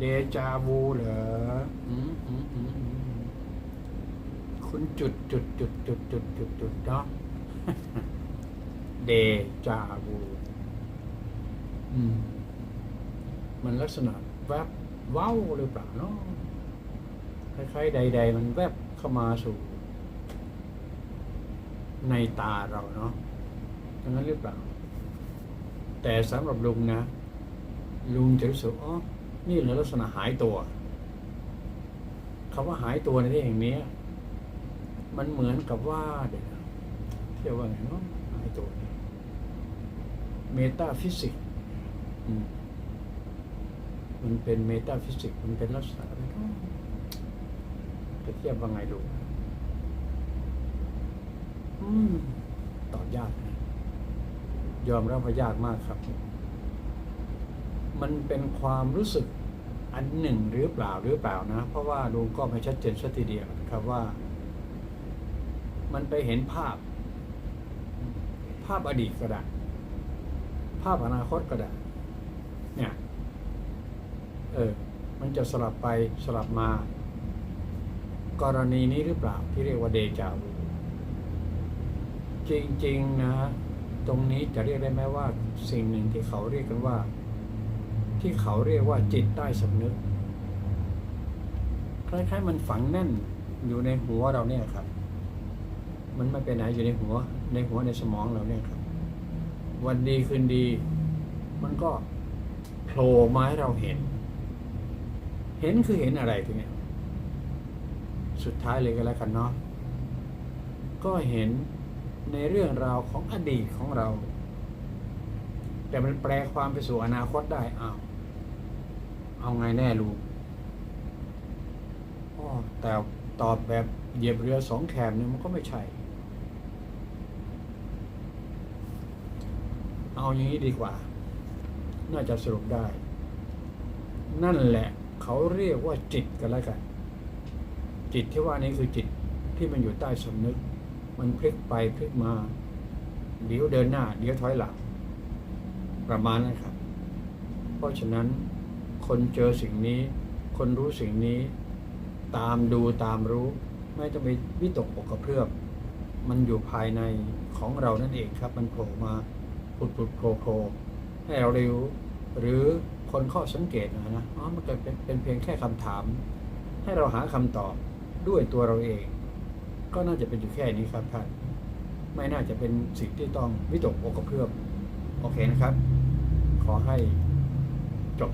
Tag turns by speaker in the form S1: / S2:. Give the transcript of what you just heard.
S1: เดจาวูเหรออืมอืมอืมอืมคุณจุดจุดจุดจุดจุดจุดจุดเนาะเดจาวูอืมมันลักษณะแวบเว้าวหรือเปล่าเนาะคล้ายๆใด ๆ มันแวบเข้ามาสู่ ในตาเราเนาะอย่างนั้นหรือเปล่า แต่สำหรับลุงนะ ลุงจะรู้สึกอ๋อ นี่เหรือลักษณะหายตัวคำว่าหายตัวในที่แห่งนี้ มันเหมือนกับว่าเดี๋ยวเรียกว่าไงเนาะหายตัวเมตาฟิสิกส์มันเป็นเมตาฟิสิกส์มันเป็นลักษณะอะไรจะเทียบว่าไงดูอืมตอบยาก ยอมรับว่ายากมากครับ มันเป็นความรู้สึกอันหนึ่งหรือเปล่าหรือเปล่านะ เพราะว่าลุงก็ไม่ชัดเจนสักทีเดียวนะครับว่า มันไปเห็นภาพ ภาพอดีตก็ได้ภาพอนาคตก็ได้เนี่ยเออมันจะสลับไปสลับมา กรณีนี้หรือเปล่าที่เรียกว่าเดจาวูจริงๆนะ ตรงนี้จะเรียกได้ไหมว่าสิ่งหนึ่งที่เขาเรียกกันว่า ที่เขาเรียกว่าจิตใต้สำนึกคล้ายๆมันฝังแน่นอยู่ในหัวเราเนี่ยครับ มันไม่ไปไหนอยู่ในหัว ในหัวในสมองเราเนี่ยครับ วันดีคืนดี มันก็โผล่มาให้เราเห็น เห็นคือเห็นอะไรทีเนี้ยสุดท้ายเลยก็แล้วกันเนาะก็เห็นในเรื่องราวของอดีตของเรา แต่มันแปลความไปสู่อนาคตได้อ้าว เอาไงแน่ลูกอแต่ตอบแบบเหยียบเรือสองแคมเนี่ยมันก็ไม่ใช่ เอาอย่างนี้ดีกว่า น่าจะสรุปได้ นั่นแหละ เขาเรียกว่าจิตกันแล้วกัน จิตที่ว่านี้คือจิตที่มันอยู่ใต้สำนึก มันพลิกไปพลิกมา เดี๋ยวเดินหน้า เดี๋ยวถอยหลัง ประมาณนั้นครับ เพราะฉะนั้น คนเจอสิ่งนี้ คนรู้สิ่งนี้ ตามดูตามรู้ ไม่ต้องไปวิตกอกกระเพื่อมมันอยู่ภายในของเรานั่นเองครับ มันโผล่มาปุดปุดโผล่โผล่ให้เราได้รู้หรือคนข้อสังเกตนะนะอ๋อมันเกิดเป็นเพียงแค่คำถาม ให้เราหาคำตอบด้วยตัวเราเอง ก็น่าจะเป็นอยู่แค่นี้ครับท่านไม่น่าจะเป็นสิ่งที่ต้องวิตกอกกระเพื่อมโอเคนะครับ ขอให้จบ